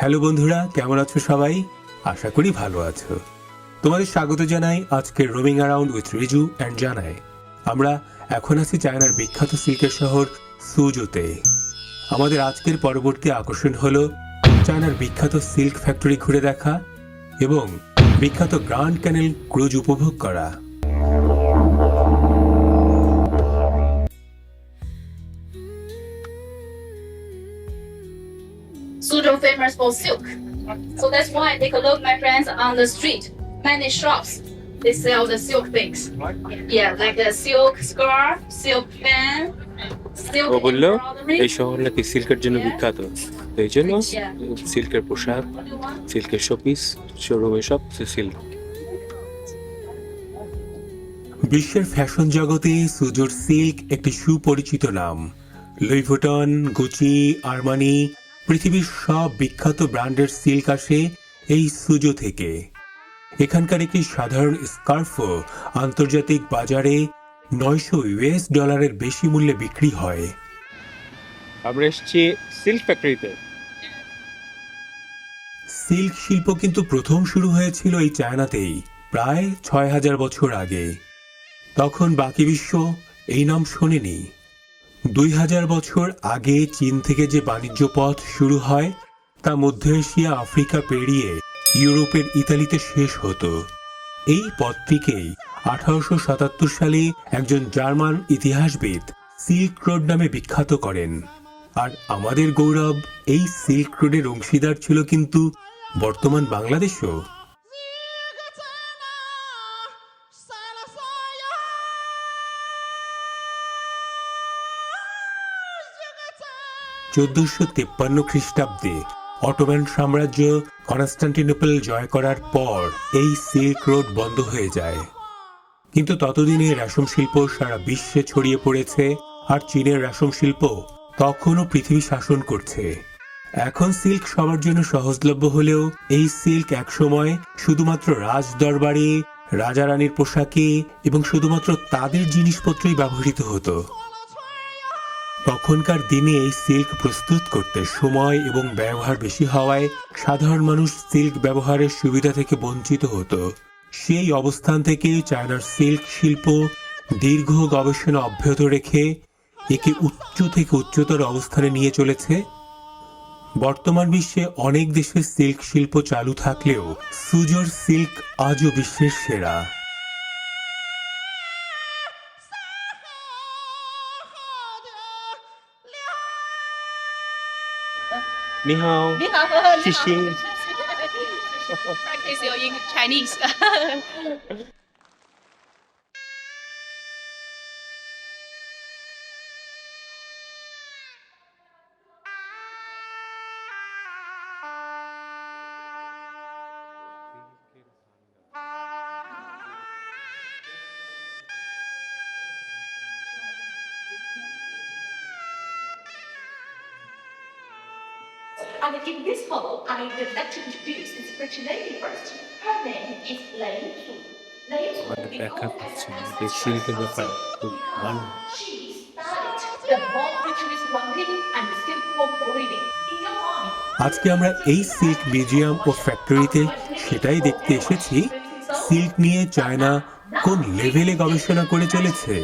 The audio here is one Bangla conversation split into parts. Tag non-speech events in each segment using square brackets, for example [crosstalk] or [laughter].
হ্যালো বন্ধুরা, কেমন আছো সবাই? আশা করি ভালো আছো। তোমাদের স্বাগত জানাই আজকের roaming around with Riju and জানাই। আমরা এখন আছি চায়নার বিখ্যাত সিল্কের শহর সুজুতে। আমাদের আজকের পরবর্তী আকর্ষণ হল চায়নার বিখ্যাত সিল্ক ফ্যাক্টরি ঘুরে দেখা এবং বিখ্যাত গ্র্যান্ড ক্যানেল ক্রুজ উপভোগ করা। Why take a look, my friends, on the street. Many shops they sell the silk things. Yeah, like the silk scarf, silk fan, silk ও বলল embroidery. এই শহর নাকি সিল্কের জন্য বিখ্যাত তো এই জন্য Yeah. সিল্কের পোশাক? সিল্কের শোপিস শোরুম এসব সিল্ক বিশ্বের ফ্যাশন জগতে সুজোর সিল্ক একটি সুপরিচিত নাম লুইভুটন গুচি আরমানি পৃথিবীর সব বিখ্যাত ব্র্যান্ডের সিল্ক আসে এই সুজো থেকে। এখানকার একটি সাধারণ স্কার্ফও আন্তর্জাতিক বাজারে নয়শো ইউএস ডলারের বেশি মূল্যে বিক্রি হয়। আমরা এসেছি সিল্ক ফ্যাক্টরিতে। সিল্ক শিল্প কিন্তু প্রথম শুরু হয়েছিল এই চায়নাতেই প্রায় ছয় হাজার বছর আগে। তখন বাকি বিশ্ব এই নাম শোনেনি। দুই হাজার বছর আগে চীন থেকে যে বাণিজ্য পথ শুরু হয় তা মধ্য এশিয়া, আফ্রিকা পেরিয়ে ইউরোপের ইতালিতে শেষ হতো। এই পথটিকেই আঠারোশো সাতাত্তর সালে একজন জার্মান ইতিহাসবিদ সিল্ক রোড নামে বিখ্যাত করেন। আর আমাদের গৌরব, এই সিল্ক রোডের অংশীদার ছিল কিন্তু বর্তমান বাংলাদেশও। চোদ্দশো তেপ্পান্ন খ্রিস্টাব্দে অটোম্যান সাম্রাজ্য কনস্টান্টিনোপল জয় করার পর এই সিল্ক রোড বন্ধ হয়ে যায়। কিন্তু ততদিনে রেশম শিল্প সারা বিশ্বে ছড়িয়ে পড়েছে আর চীনের রেশম শিল্প তখনও পৃথিবী শাসন করছে। এখন সিল্ক সবার জন্য সহজলভ্য হলেও এই সিল্ক একসময় শুধুমাত্র রাজ দরবারে রাজা রানীর পোশাকে এবং শুধুমাত্র তাদের জিনিসপত্রই ব্যবহৃত হতো। তখনকার দিনে এই সিল্ক প্রস্তুত করতে সময় এবং ব্যবহার বেশি হওয়ায় সাধারণ মানুষ সিল্ক ব্যবহারের সুবিধা থেকে বঞ্চিত হতো। সেই অবস্থান থেকে চায়নার সিল্ক শিল্প দীর্ঘ গবেষণা অব্যাহত রেখে একে উচ্চ থেকে উচ্চতর অবস্থানে নিয়ে চলেছে। বর্তমান বিশ্বে অনেক দেশে সিল্ক শিল্প চালু থাকলেও সুজোর সিল্ক আজও বিশ্বের সেরা। 你好，你好。谢谢 Practice your English Chinese. And in this hall, I would like to introduce this pretty lady first. Her name is Lei Su. Lei her যে সিল্কের ব্যাপারে খুব ভালো She studied the ball rituals mounting and the your mind, আজকে আমরা এই সিল্ক মিউজিয়াম ও ফ্যাক্টরিতে সেটাই দেখতে এসেছি সিল্ক নিয়ে চায়না কোন লেভেলে গবেষণা করে চলেছে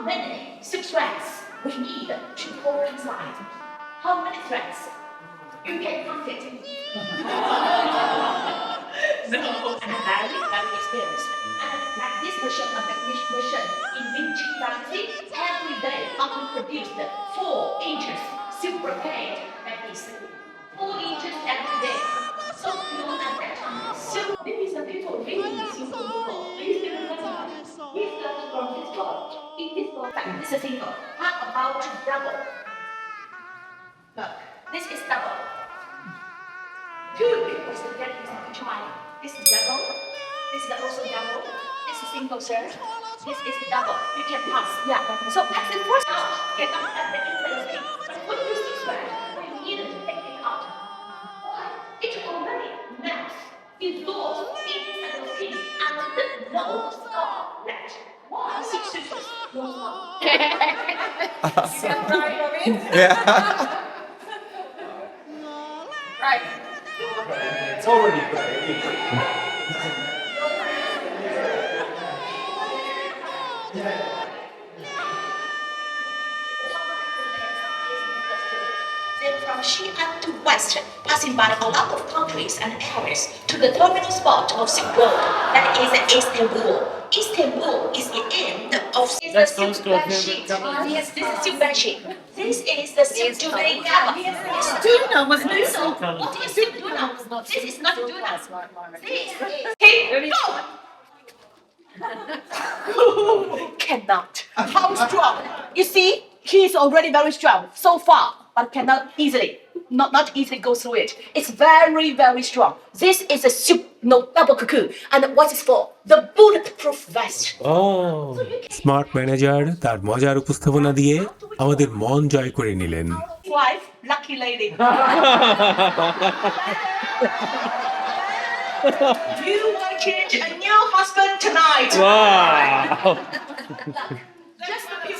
how many silk threads we need to pull inside. How many threads? You can count it. [laughs] no, I'm very, very experienced. And like this machine, a technician machine in Vinci Galaxy, every day I can produce four inches silk brocade like this. Four inches every day. So pure and that silk. This is a beautiful silk This floor, this is single. How about double? Look, this is double. Two people to get into China. This is double. This is also double. This is single, sir. This is double. You can pass. Yeah. So pass it first. Get out at the interesting. But when you see square, you need to take it out. Why? It's already. It goes inside the skin and the no inches, no scar. Right. Then from Xi'an to west, passing by a lot of countries and areas to the terminal spot of Silk Road, that is Istanbul. Istanbul is the end of That's the Silk to a Bed favorite Sheet. color. Yes, this is Silk This is the Silk cover. Was not So, what is Silk Duna? This is not Duna. This is. Hey, go! [laughs] cannot. How strong? You see, he is already very strong so far, but cannot easily, not not easily go through it. It's very very strong. This is a soup, no double cocoon, and what is for the bulletproof vest. O smart manager তার মজার উপস্থাপনা দিয়ে আমাদের মন জয় করে নিলেন Wife, lucky lady. [laughs] you will change a new husband tonight. Wow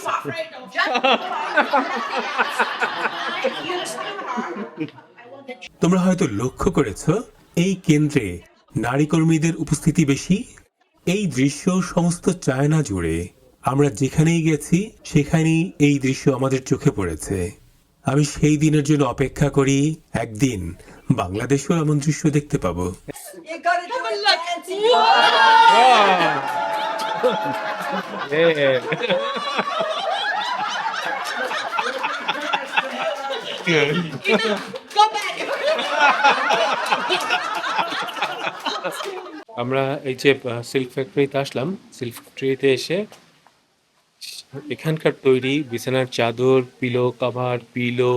Afraid of. তোমরা হয়তো লক্ষ্য করেছ এই কেন্দ্রে নারী কর্মীদের উপস্থিতি বেশি। এই দৃশ্য সমস্ত চায়না জুড়ে। আমরা যেখানেই গেছি সেখানেই এই দৃশ্য আমাদের চোখে পড়েছে। আমি সেই দিনের জন্য অপেক্ষা করি একদিন বাংলাদেশেও এমন দৃশ্য দেখতে পাবো। [laughs] [laughs] Yeah. [laughs] আমরা এই যে সিল্ক ফ্যাক্টরিতে আসলাম সিল্ক ফ্যাক্টরিতে এসে এখানকার তৈরি বিছানার চাদর পিলো কাভার পিলো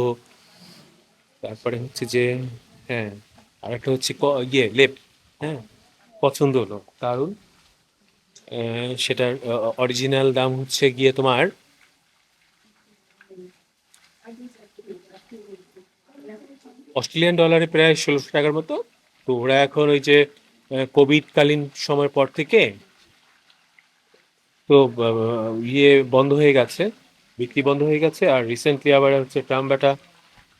তারপরে হচ্ছে যে হ্যাঁ আর একটা হচ্ছে ইয়ে লেপ হ্যাঁ পছন্দ হলো কারণ সেটার অরিজিনাল দাম হচ্ছে গিয়ে তোমার অস্ট্রেলিয়ান ডলারে প্রায় ষোলোশো টাকার মতো। তো ওরা এখন ওই যে কোভিড কালীন সময়ের পর থেকে তো ইয়ে বন্ধ হয়ে গেছে, বিক্রি বন্ধ হয়ে গেছে। আর রিসেন্টলি আবার হচ্ছে ট্রাম্বাটা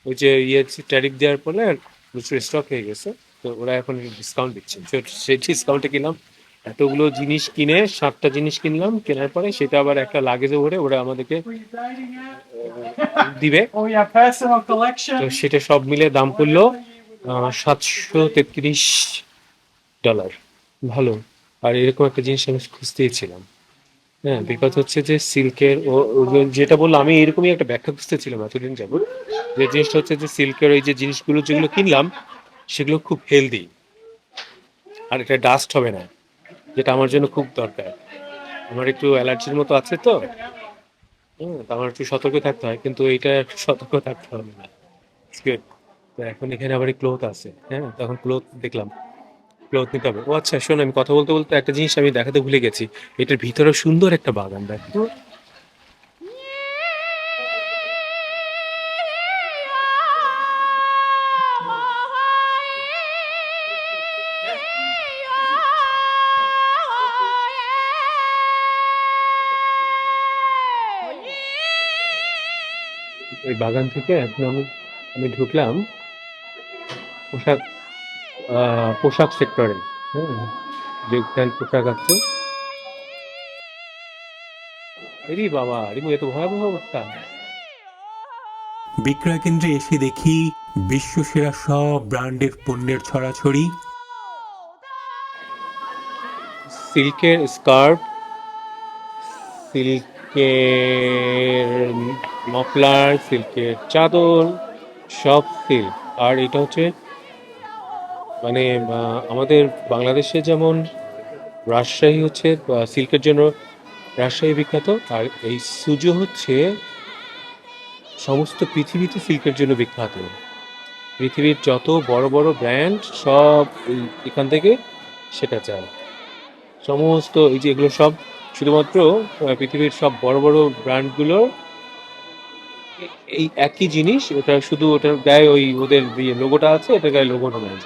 ওই যে ইয়ে ট্যারিফ দেওয়ার পরে প্রচুর স্টক হয়ে গেছে। তো ওরা এখন ডিসকাউন্ট দিচ্ছে। সেই ডিসকাউন্টে কিনলাম। এতগুলো জিনিস কিনে, সাতটা জিনিস কিনলাম, কেনার পরে সেটা আবার একটা লাগেজে ভরে ওরা আমাদেরকে, দিবে. তো সেটা সব মিলে দাম পড়ল সাতশো তেত্রিশ ডলার ভালো। আর এরকম একটা জিনিস আমি খুঁজতেই ছিলাম। হ্যাঁ বিকজ হচ্ছে যে সিল্কের ও যেটা বলল, আমি এরকমই একটা ব্যাখ্যা খুঁজতেছিলাম এতদিন যাবত যে জিনিসটা হচ্ছে যে সিল্কের ওই যে জিনিসগুলো যেগুলো কিনলাম, সেগুলো খুব হেলদি আর এটা ডাস্ট হবে না। যেটা আমার জন্য খুব দরকার। আমার একটু অ্যালার্জির মতো আছে তো। আমার একটু সতর্ক থাকতে হয়, কিন্তু এইটা সতর্ক থাকতে হবে না। এখন এখানে আবার ক্লোথ আছে হ্যাঁ তখন ক্লোথ দেখলাম। ক্লোথ নিতে হবে। ও আচ্ছা শোন, আমি কথা বলতে বলতে একটা জিনিস আমি দেখাতে ভুলে গেছি। এটার ভিতরে সুন্দর একটা বাগান, দেখ বাগান থেকে এখন আমি ঢুকলাম। পোশাক পোশাক সেক্টরে হ্যাঁ যে পোশাক আছে। এরি বাবা রিমু এত ভয়াবহ অবস্থা। বিক্রয় কেন্দ্রে এসে দেখি বিশ্বসেরা সব ব্র্যান্ডের পণ্যের ছড়াছড়ি। সিল্কের স্কার্ফ সিল্কের মফলার, সিল্কের চাদর, সব সিল্ক। আর এটা হচ্ছে মানে আমাদের বাংলাদেশে যেমন রাজশাহী হচ্ছে সিল্কের জন্য রাজশাহী বিখ্যাত, আর এই সুজো হচ্ছে সমস্ত পৃথিবীতে সিল্কের জন্য বিখ্যাত। পৃথিবীর যত বড় বড় ব্র্যান্ড, সব এখান থেকে সেটা চায়। সমস্ত এই যে এগুলো সব শুধুমাত্র পৃথিবীর সব বড় বড় ব্র্যান্ডগুলো এই একই জিনিস ওটা শুধু ওটার গায়ে ওই ওদের লোগোটা আছে, এটার গায়ে লোগোটা নেই।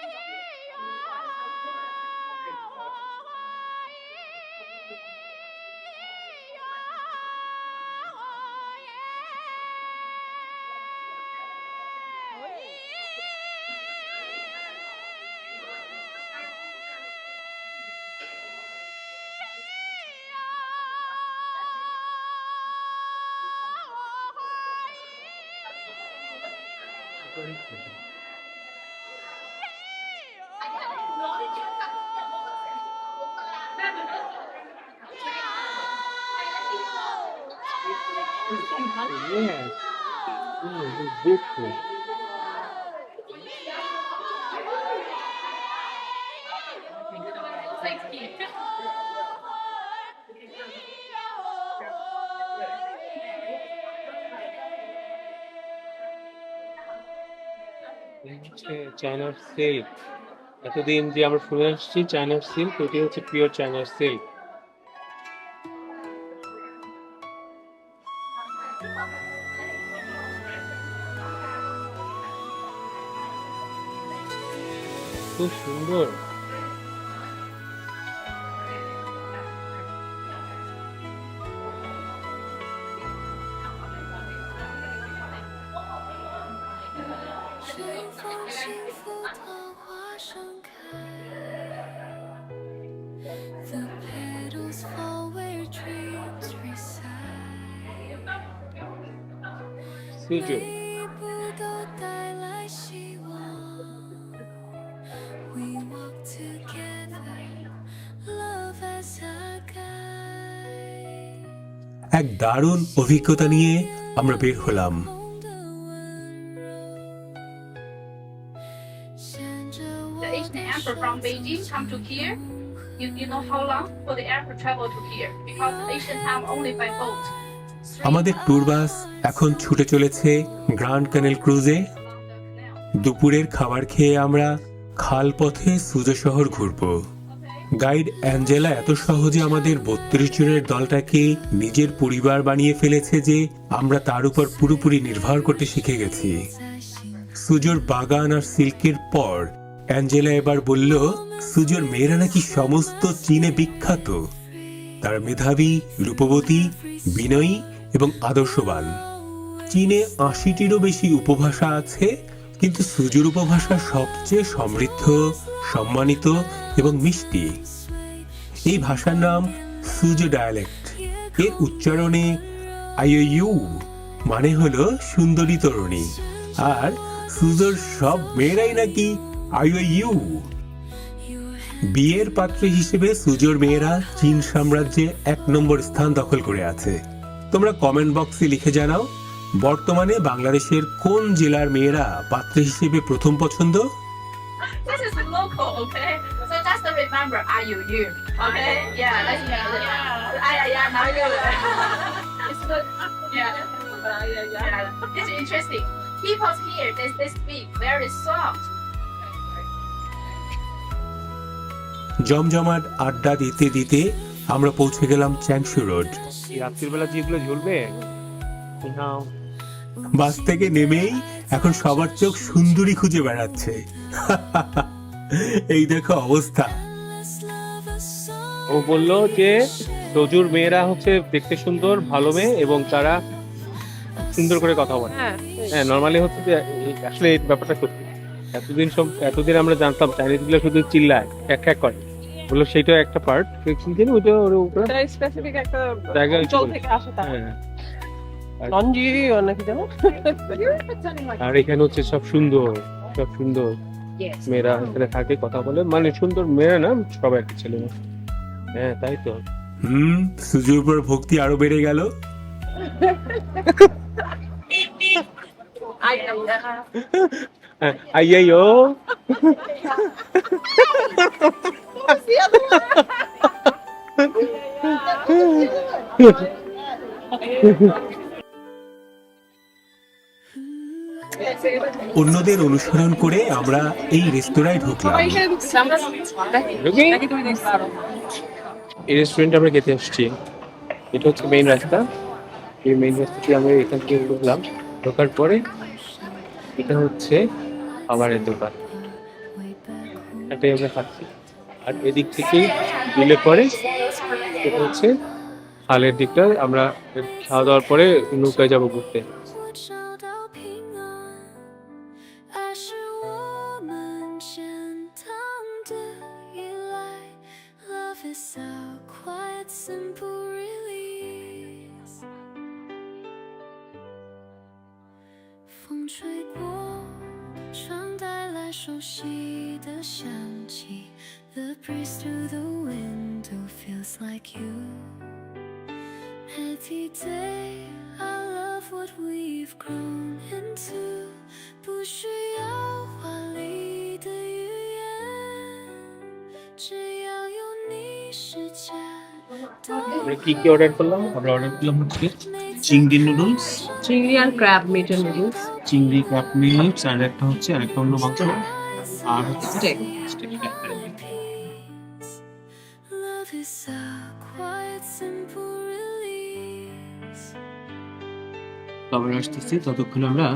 一月，我花一月，我一月，我花一。চায়নার সিল্ক এতদিন যে আমরা শুনে আসছি চায়নার সিল্ক ওটি হচ্ছে পিওর চায়নার সিল্ক সুন্দর The petals এক দারুণ অভিজ্ঞতা নিয়ে আমরা বের হলাম। আমাদের ট্যুর বাস এখন ছুটে চলেছে গ্রান্ড ক্যানেল ক্রুজে দুপুরের খাবার খেয়ে আমরা খাল পথে সুজো শহর ঘুরবো। গাইড অ্যাঞ্জেলা এত সহজে আমাদের বত্রিশ জনের দলটাকে নিজের পরিবার বানিয়ে ফেলেছে যে আমরা তার উপর পুরোপুরি নির্ভর করতে শিখে গেছি。সুজোর বাগান আর সিল্কের পর অ্যাঞ্জেলা এবার বলল, সুজোর মেয়েরা নাকি সমস্ত চীনে বিখ্যাত তার মেধাবী, রূপবতী, বিনয়ী এবং আদর্শবান চীনে আশিটিরও বেশি উপভাষা আছে কিন্তু সুজুর উপভাষা সবচেয়ে সমৃদ্ধ, সম্মানিত এবং মিষ্টি। এই ভাষার নাম সুজো ডায়ালেক্ট এর উচ্চারণে আইইউ মানে হলো সুন্দরী তরুণী। আর সুজোর সব মেয়েরাই নাকি আইইউ বিয়ের পাত্র হিসেবে সুজোর মেয়েরা চীন সাম্রাজ্যে এক নম্বর স্থান দখল করে আছে। তোমরা কমেন্ট বক্সে লিখে জানাও বর্তমানে বাংলাদেশের কোন জেলার মেয়েরা পাত্র হিসেবে প্রথম পছন্দ? জমজমাট আড্ডা দিতে দিতে আমরা পৌঁছে গেলাম চ্যাংশু রোড। রাত্রিবেলা যেগুলো ঝুলবে 你好。বাস থেকে নেমেই এখন সবার চোখ সুন্দরী খুঁজে বেড়াচ্ছে। এই দেখো অবস্থা. ও বলল যে রজুর মেয়েরা হচ্ছে দেখতে সুন্দর ভালো মেয়ে এবং তারা সুন্দর করে কথা বলে। হ্যাঁ নর্মালি হচ্ছে যে আসলে এই ব্যাপারটা সত্যি। এতদিন সব এতদিন আমরা জানতাম চাইনিজগুলো শুধু চিল্লায় এক এক করে। বলল সেইটা একটা পার্ট কিন্তু ওইটা ওর উপরে এটা স্পেসিফিক একটা জায়গা হ্যাঁ নঞ্জি নাকি জানো আর এখানে হচ্ছে সব সুন্দর সব সুন্দর মেয়েরা এখানে থাকে কথা বলে। মানে সুন্দর মেয়েরা না সবাই একটা ছেলে মেয়ে। হ্যাঁ তাই তো। হুম সুজুর উপর ভক্তি আরও বেড়ে গেল। হ্যাঁ, আইয়াইও [laughs] অন্যদের অনুসরণ করে আমরা এই রেস্তোরাঁয় ঢুকলাম। এই রেস্টুরেন্টে আমরা খেতে আসছি এটা হচ্ছে মেইন রাস্তা। এই মেইন রাস্তা দিয়ে আমরা এখান থেকে ঢুকলাম। ঢোকার পরে এটা হচ্ছে খাবারের দোকান। এটাই আমরা খাচ্ছি। আর এদিক থেকে দিলে পরে এটা হচ্ছে খালের দিকটা আমরা খাওয়া দাওয়ার পরে নৌকায় যাব ঘুরতে। আমরা কি কি অর্ডার করলাম? আমরা অর্ডার করলাম হচ্ছে চিংড়ি নুডলস চিংড়ি আর ক্র্যাব মিটের নুডলস চিংড়ি ক্র্যাব মিটস আর একটা হচ্ছে আর আরেকটা অন্য মাংস আর স্টেক স্টেক আসতেছি ততক্ষণ আমরা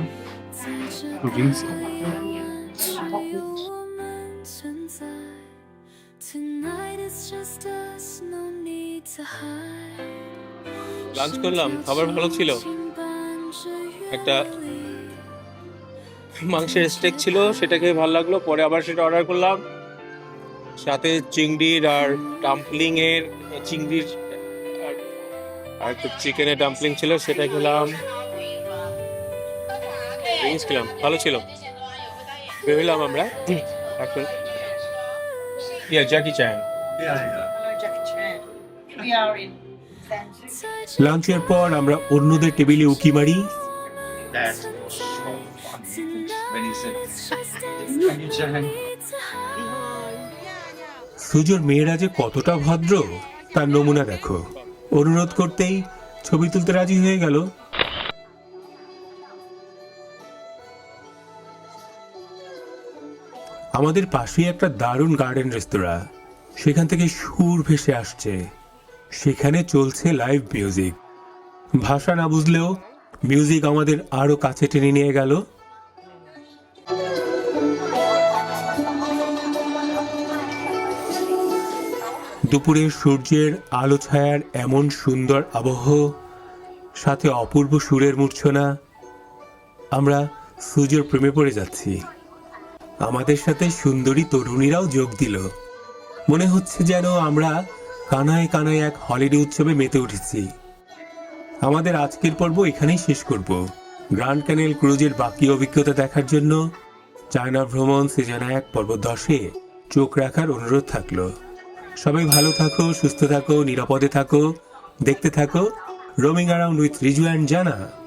ড্রিঙ্কস খাব লাঞ্চ করলাম খাবার ভালো ছিল। একটা মাংসের স্টেক ছিল সেটা খেয়ে ভালো লাগল পরে আবার সেটা অর্ডার করলাম। সাথে চিংড়ির আর ডাম্পলিংয়ের চিংড়ির আর একটা চিকেনের ডাম্পলিং ছিল সেটা খেলাম। ড্রিঙ্কস খেলাম ভালো ছিল। বেরোলাম আমরা এখন। Yeah Jackie Chan We are in লাঞ্চের পর আমরা অন্যদের টেবিলে উকি মারি। সুজোর মেয়েরা যে কতটা ভদ্র তার নমুনা দেখো। অনুরোধ করতেই ছবি তুলতে রাজি হয়ে গেল। আমাদের পাশেই একটা দারুণ গার্ডেন রেস্তোরাঁ সেখান থেকে সুর ভেসে আসছে। সেখানে চলছে লাইভ মিউজিক ভাষা না বুঝলেও মিউজিক আমাদের আরও কাছে টেনে নিয়ে গেল। দুপুরে সূর্যের আলো ছায়ার এমন সুন্দর আবহ, সাথে অপূর্ব সুরের মূর্ছনা। আমরা সূর্যের প্রেমে পড়ে যাচ্ছি। আমাদের সাথে সুন্দরী তরুণীরাও যোগ দিল। মনে হচ্ছে যেন আমরা কানায় কানায় এক হলিডে উৎসবে মেতে উঠেছি। আমাদের আজকের পর্ব এখানেই শেষ করব। গ্র্যান্ড ক্যানেল ক্রুজের বাকি অভিজ্ঞতা দেখার জন্য চায়না ভ্রমণ সিজন এক, পর্ব দশে চোখ রাখার অনুরোধ থাকল। সবাই ভালো থাকো, সুস্থ থাকো, নিরাপদে থাকো, দেখতে থাকো। Roaming around with Riju and Jana.